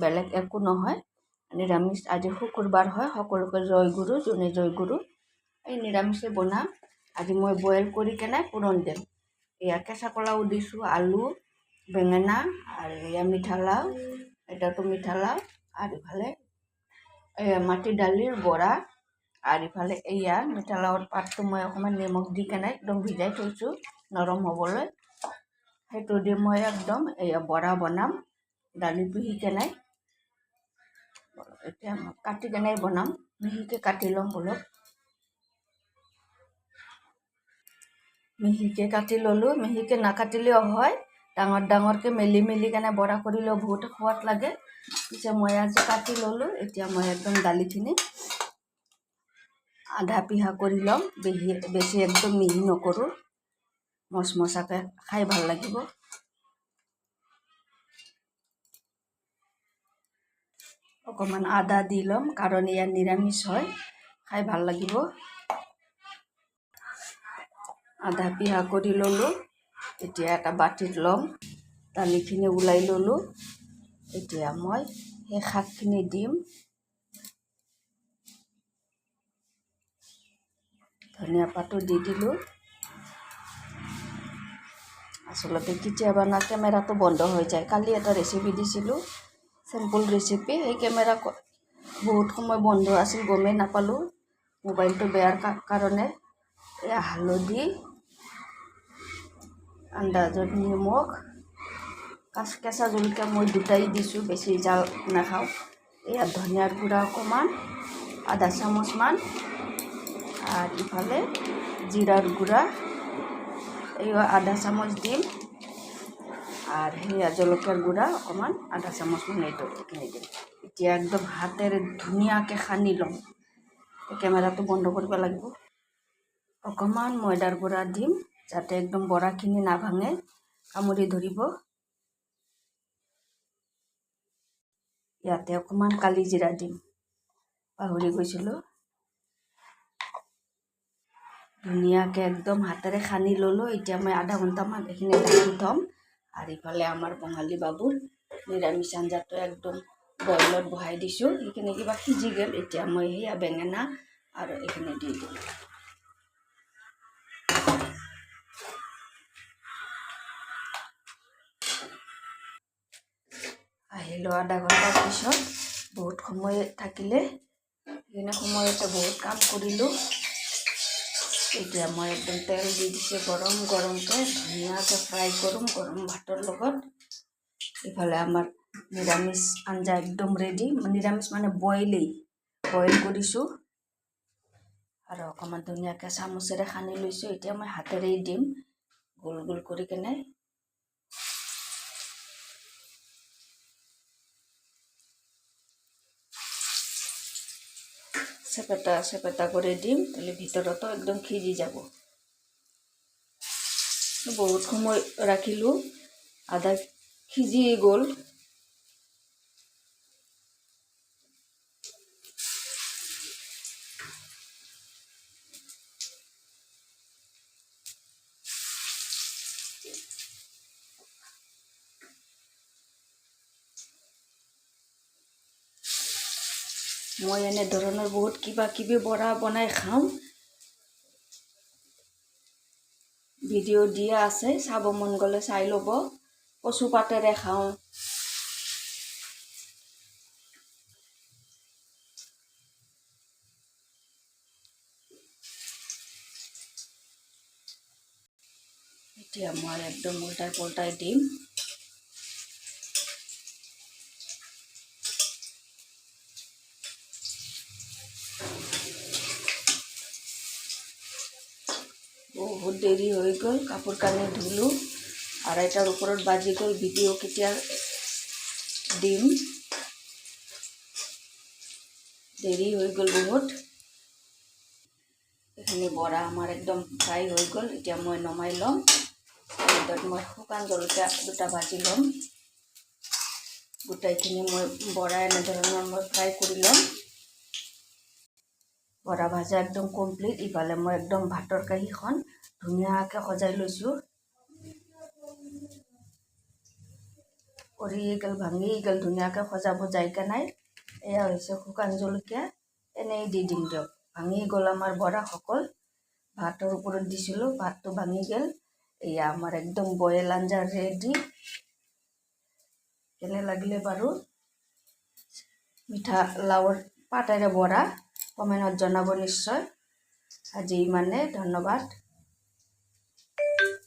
বেলেগ একো নহয়। নিৰামিষ, আজি শুকুৰবাৰ হয়, সকলোকে জয়গুৰু যোনে জয়গুৰু এই নিৰামিষে বনাম। আজি মই বইল কৰি কেনে পূৰণ দিম। এয়া কেঁচা কলাও দিছোঁ, আলু, বেঙেনা আৰু এয়া মিঠালাও। এটাতো মিঠালাও আৰু ইফালে এয়া মাটি দালিৰ বৰা আৰু ইফালে এয়া মিঠালাওৰ পাতটো মই অকণমান নিমখ দি কেনে একদম ভিজাই থৈছোঁ, নৰম হ'বলৈ। সেইটো দি মই একদম এয়া বৰা বনাম। দালি পিহি কেনে এতিয়া কাটি কেনে বনাম। মিহিকৈ কাটি ল'ম অলপ মিহিকৈ কাটি ল'লোঁ। মিহিকৈ নাকাটিলেও হয়। ডাঙৰ ডাঙৰকৈ মেলি মেলি কেনে বৰা কৰিলেও বহুত সোৱাদ লাগে। পিছে মই আজি কাটি ল'লোঁ। এতিয়া মই একদম দালিখিনি আধা পিহা কৰি ল'ম। বেছি বেছি একদম মিহি নকৰোঁ। মচমচাকৈ খাই ভালো লাগিব। অকণমান আদা দি ল'ম, কাৰণ ইয়াৰ নিৰামিষ হয়। খাই ভালো লাগিব। আধা পিহা কৰি ল'লোঁ। এতিয়া এটা বাতিত ল'ম। দালিখিনি ওলাই ল'লোঁ। এতিয়া মই সেই শাকখিনি দিম। ধনিয়া পাতো দি দিলোঁ। আচলতে কেতিয়াবা না কেমেৰাটো বন্ধ হৈ যায়। কালি এটা ৰেচিপি দিছিলোঁ। চিম্পুল ৰেচিপি সেই কেমেৰা বহুত সময় বন্ধ আছিল, গমেই নাপালোঁ। মোবাইলটো বেয়াৰ কাৰণে। এয়া হালধি, আন্দাজত নিমখ, কাঁচ কেঁচা জলকীয়া মই দুটাই দিছোঁ, বেছি জাল নাখাওঁ। এয়া ধনিয়াৰ গুড়া অকণমান আধা চামুচমান আর ইফালে জিরার গুঁড়া। এই আধা চামচ দিম। আর সেয়া জলকীয়াৰ গুড়া অকণমান আধা চামুচমান এইটো এইখিনি দিম এতিয়া একদম হাতেৰে ধুনীয়াকৈ সানি ল'ম। কেমেৰাটো বন্ধ কৰিব লাগিব। অকণমান ময়দাৰ গুড়া দিম, যাতে একদম বৰাখিনি নাভাঙে, কামুৰি ধৰিব। ইয়াতে অকণমান কালি জিৰা দিম। পাহৰি গৈছিলোঁ। ধুনীয়াকৈ একদম হাতেৰে সানি ল'লোঁ। এতিয়া মই আধা ঘণ্টামান এইখিনি ঢাকি থ'ম। আৰু ইফালে আমাৰ বঙালী বাবুৰ নিৰামিষ আঞ্জাটো একদম বইলত বহাই দিছোঁ। সেইখিনি কিবা সিজি গ'ল এতিয়া মই সেয়া বেঙেনা আৰু এইখিনি দি দিম। আহিলোঁ আধা ঘণ্টাৰ পিছত। বহুত সময় থাকিলে। সেইখিনি সময়তে বহুত কাম কৰিলোঁ। এতিয়া মই একদম তেল দি দিছে গৰম গৰমকৈ ধুনীয়াকৈ ফ্ৰাই কৰোঁ গৰম ভাতৰ লগত। ইফালে আমাৰ নিৰামিষ আঞ্জা একদম ৰেডি নিৰামিষ মানে বইলেই বইল কৰিছোঁ। আৰু অকণমান ধুনীয়াকৈ চামুচেৰে সানি লৈছোঁ, এতিয়া মই হাতেৰেই দিম, গোল গোল কৰি কেনে। চেপেটা চেপেটা করে দিম তাহলে ভিতৰতো একদম খিজি যাব। বহুত সময় রাখিলো আধা সিজি গ'ল। মই এনেধৰণৰ বহুত কিবা কিবি বৰা বনাই খাওঁ। ভিডিঅ' দিয়া আছে, চাব মন গ'লে চাই ল'ব। কচু পাতেৰে খাওঁ। এতিয়া মই একদম উল্টাই পল্টাই দিম। বহুত দেৰি হৈ গ'ল কাপোৰ কানি ধুলোঁ। আঢ়ৈটাৰ ওপৰত বাজি গ'ল ভিডিঅ' কেতিয়া দিম দেৰি হৈ গ'ল বহুত। এইখিনি বৰা আমাৰ একদম ফ্ৰাই হৈ গ'ল এতিয়া মই নমাই ল'ম। ভিতৰত মই শুকান জলকীয়া দুটা ভাজি ল'ম। গোটাইখিনি মই বৰা এনেধৰণৰ মই ফ্ৰাই কৰি ল'ম। বৰা ভাজা একদম কমপ্লিট ইফালে মই একদম ভাতৰ কাঁহীখন ধুনীয়াকৈ সজাই লৈছোঁ। কৰি গ'ল ভাঙি গ'ল ধুনীয়াকৈ সজাব জায়গা নাই। এয়া হৈছে শুকান জলকীয়া। এনেই দি দিম দিয়ক। ভাঙি গ'ল আমাৰ বৰাসকল ভাতৰ ওপৰত দিছিলোঁ, ভাতটো ভাঙি গ'ল। এয়া আমাৰ একদম বইল আঞ্জা ৰেডি কেনে লাগিলে বাৰু? মিঠা লাওৰ পাতেৰে বৰা। কমেণ্টত জনাব নিশ্চয়। আজি ইমানে ধন্যবাদ।